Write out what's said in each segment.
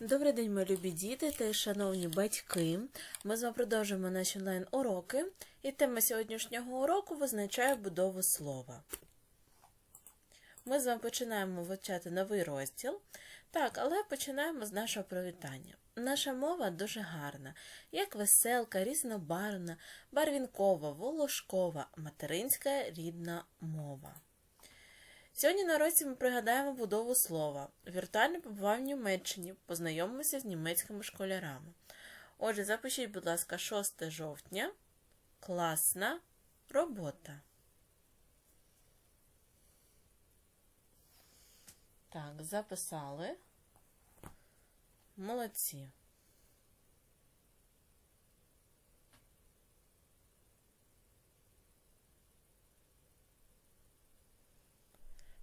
Добрий день, мої любі діти та шановні батьки. Ми з вами продовжуємо наші онлайн-уроки, і тема сьогоднішнього уроку визначає будову слова. Ми з вами починаємо вивчати новий розділ. Так, але починаємо з нашого привітання. Наша мова дуже гарна, як веселка, різнобарвна, барвінкова, волошкова, материнська рідна мова. Сьогодні на році ми пригадаємо будову слова. Віртуальне побував в Німеччині, познайомимося з німецькими школярами. Отже, запишіть, будь ласка, 6 жовтня. Класна робота. Так, записали. Молодці.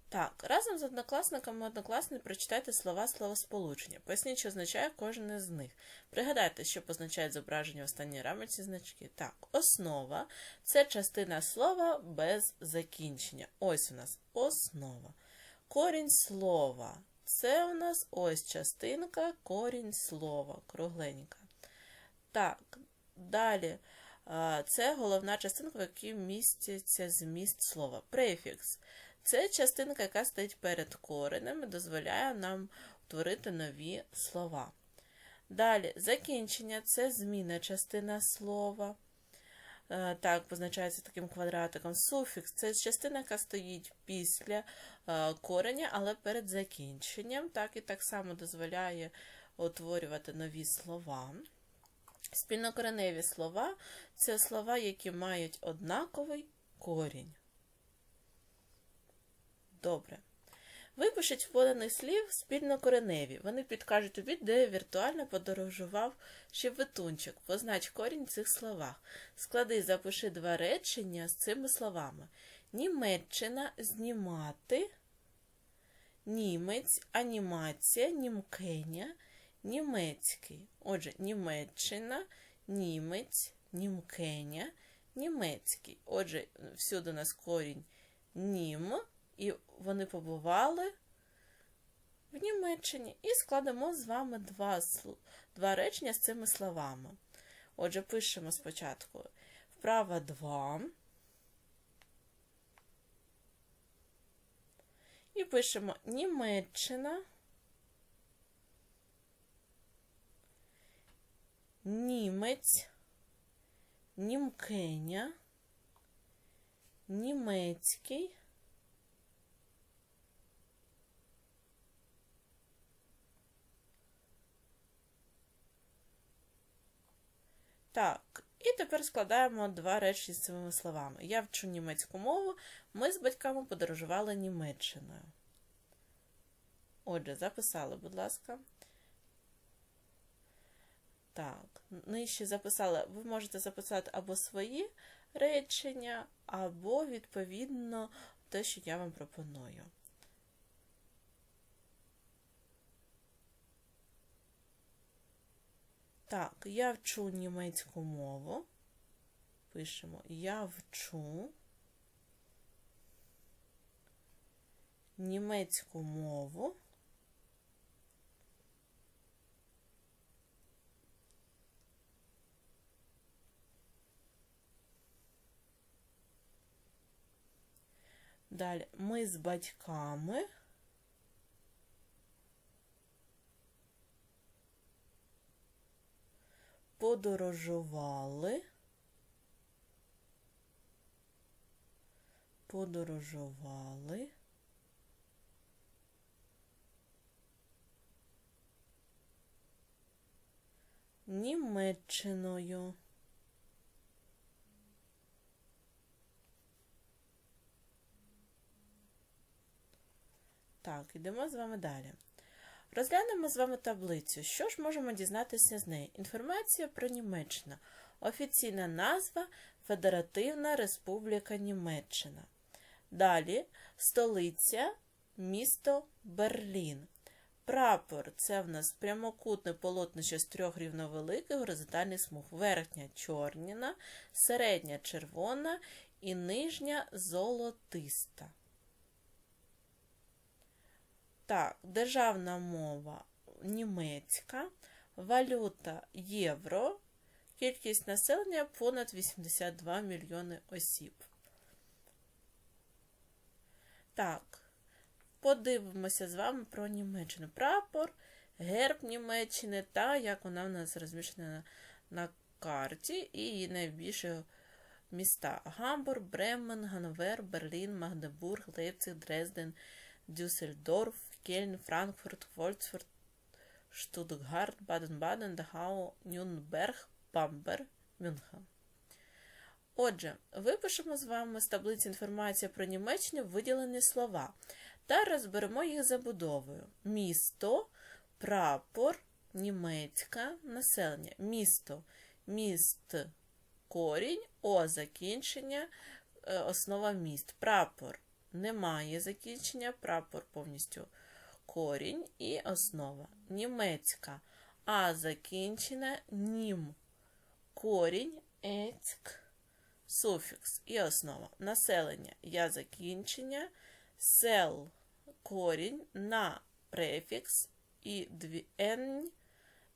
Так, разом з однокласниками однокласниками прочитайте слова словосполучення. Поясніть, що означає кожен із них. Пригадайте, що позначають зображення в останній рамочці значки. Так, основа це частина слова без закінчення. Ось у нас основа. Корінь слова. Це у нас ось частинка, корінь слова, кругленька. Так, далі. Це головна частинка, в якій міститься зміст слова. Префікс. Це частинка, яка стоїть перед коренем і дозволяє нам утворити нові слова. Далі, закінчення це зміна частина слова. Е, Так, позначається таким квадратиком. Суфікс це частина, яка стоїть після е, кореня, але перед закінченням. Так, і так само дозволяє утворювати нові слова. Спільнокореневі слова це слова, які мають однаковий корінь. Добре. Випишіть поданих слів спільнокореневі. Вони підкажуть тобі, де віртуально подорожував щебетунчик. Познач корінь в цих словах. Склади запиши два речення з цими словами. Німеччина знімати, німець, анімація, німкеня, німецький. Отже, Німеччина, німець, німкеня, німецький. Отже, всюди у нас корінь нім. І вони побували в Німеччині. І складемо з вами два, два речення з цими словами. Отже, пишемо спочатку вправа 2. І пишемо Німеччина. Німець, Німкеня, Німецький. Так, і тепер складаємо два речі з цими словами. Я вчу німецьку мову, ми з батьками подорожували Німеччиною. Отже, записали, будь ласка. Так, нижче записали. Ви можете записати або свої речення, або, відповідно, те, що я вам пропоную. Так, я вчу німецьку мову. Пишемо Я вчу німецьку мову. Далі ми з батьками. Подорожували, подорожували Німеччиною. Так, ідемо з вами далі. Розглянемо з вами таблицю. Що ж можемо дізнатися з неї? Інформація про Німеччину. Офіційна назва Федеративна Республіка Німеччина. Далі столиця, місто Берлін. Прапор це в нас прямокутне полотнище з трьох рівновеликих горизонтальних смуг. Верхня чорніна, середня червона і нижня золотиста. Так, державна мова німецька, валюта євро, кількість населення понад 82 мільйони осіб. Так, подивимося з вами про Німеччину. Прапор, герб Німеччини та як вона в нас розміщена на, карті і її найбільші міста Гамбург, Бремен, Ганновер, Берлін, Магдебург, Лейпциг, Дрезден, Дюссельдорф, Кельн, Франкфурт, Вольцфурт, Штутгарт, Баден-Баден, Дахау, Нюнберг, Бамбер, Мюнхен. Отже, випишемо з вами з таблиці інформація про Німеччину виділені слова та розберемо їх забудовою. Місто, прапор, німецька, населення. Місто, міст, корінь, о закінчення, е, основа міст. Прапор немає закінчення, прапор повністю корінь і основа. Німецька, а закінчена нім. Корінь, ецьк, суфікс і основа. Населення я закінчення, сел корінь на префікс і дві н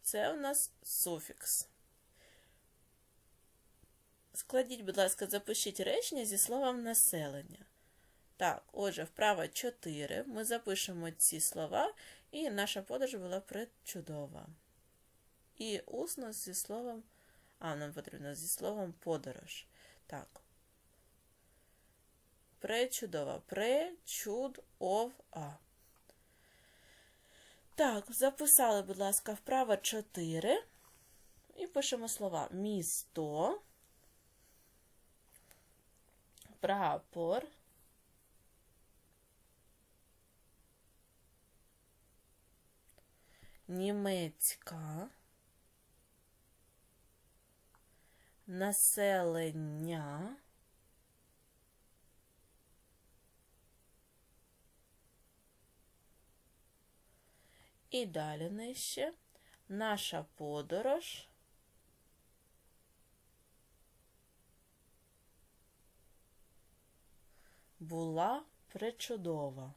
це у нас суфікс. Складіть, будь ласка, запишіть речення зі словом населення. Так, отже, вправа 4. Ми запишемо ці слова, і наша подорож була пречудова. І усно зі словом, а нам потрібно зі словом подорож. Так. Пречудова. Пречудова. Так, записали, будь ласка, вправа 4. І пишемо слова місто, прапор, німецька, населення, і далі нижче наша подорож. Була пречудова.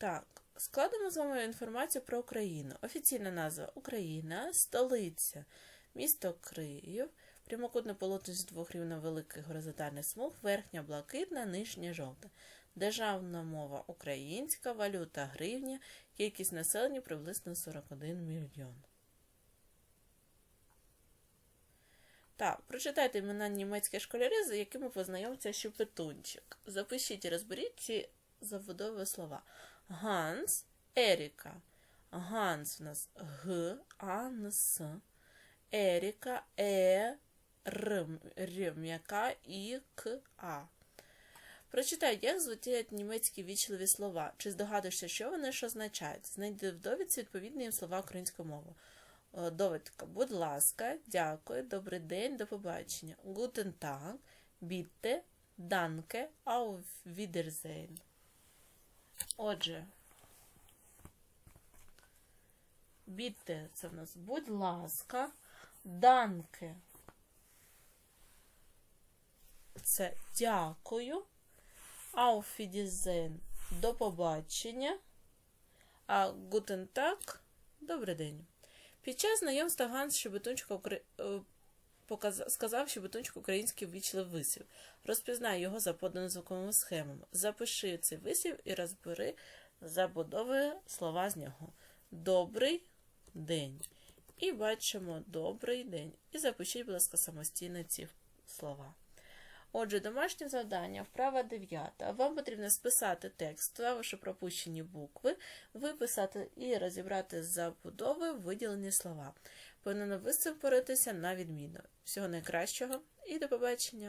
Так, складемо з вами інформацію про Україну. Офіційна назва Україна, столиця, місто Київ, прямокутне полотно з двох рівновеликих горизонтальних смуг, верхня блакитна, нижня жовта. Державна мова українська, валюта гривня, кількість населення приблизно 41 мільйон. Так, прочитайте імена німецьких школярів, з якими познайомиться Щепетунчик. Запишіть і розберіть ці забудові слова. Ганс, Еріка. Ганс у нас Г, Анс. Еріка, Е, Р, Р, м'яка, І, К, А. Прочитай, як звучать німецькі вічливі слова. Чи здогадуєшся, що вони ж означають? Знайди в довідці відповідні їм слова українською мовою. Е, Довідка. Будь ласка, дякую, добрий день, до побачення. Guten Tag, bitte, danke, auf Wiedersehen. Отже, bitte – це в нас. Будь ласка, danke – це дякую, Wiedersehen – до побачення, а Tag – добрий день. Під час знайомства Ганс Щебетунчик Укра- е, показ- сказав Щебетунчик український ввічливий висів. Розпізнай його за поданими звуковими схемами. Запиши цей висів і розбери забудови слова з нього. Добрий день. І бачимо добрий день. І запишіть, будь ласка, самостійно ці слова. Отже, домашнє завдання, вправа 9. Вам потрібно списати текст, ставивши пропущені букви, виписати і розібрати з забудови виділені слова. Повинно виступитися на відміну. Всього найкращого і до побачення!